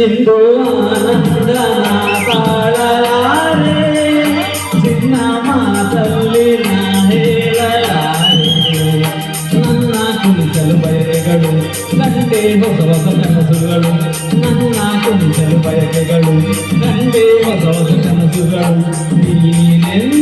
ಇಂದು ಆನಂದನ ತಾಳಲಾರೆ ಚಿನ್ನ ಮಾತಲ್ಲಿ ನಾ ಹೇಳಲಾರೆ. ನನ್ನ ಕುಣಿಸಲು ಬಯಕೆಗಳು ಕಂಡೆ ಹೊಸ ಹೊಸ ಕನಸುಗಳು. ನನ್ನ ಕುಣಿಸಲು ಬಯಕೆಗಳು, ನಂದೇ ಹೊಸ ಹೊಸ ಕನಸುಗಳು. ನೀನೆಂದೆಂದು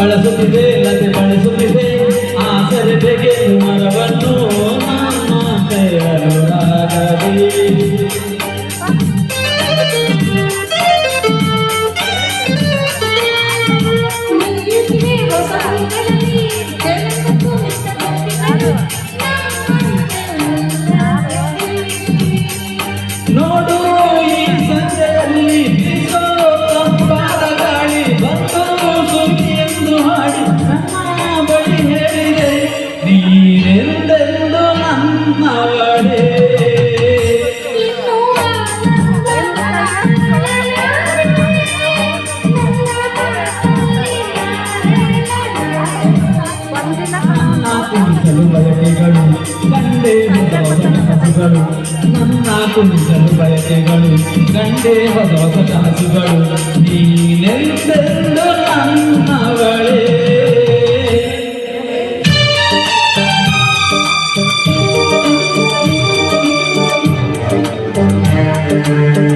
ಬಳಸುತ್ತಿದೆ ಲತೆ ಬಳಸುತ್ತಿದೆ ಆಸರೆ ತೆಗೆದು ಮರವನ್ನು ನಮ್ಮ ಕೈಯೊಳಗದೆ ಬಯಕೆಗಳು ಗಂಡೇ ಹೊಸ ಕನಸುಗಳು ನನ್ನ ಕುಣಿಸಲು ಬಯಕೆಗಳು ಗಂಡೇ ಹೊಸ ಕನಸುಗಳು ನೀನೆಂದೆಂದು ನನ್ನವಳೇ thank you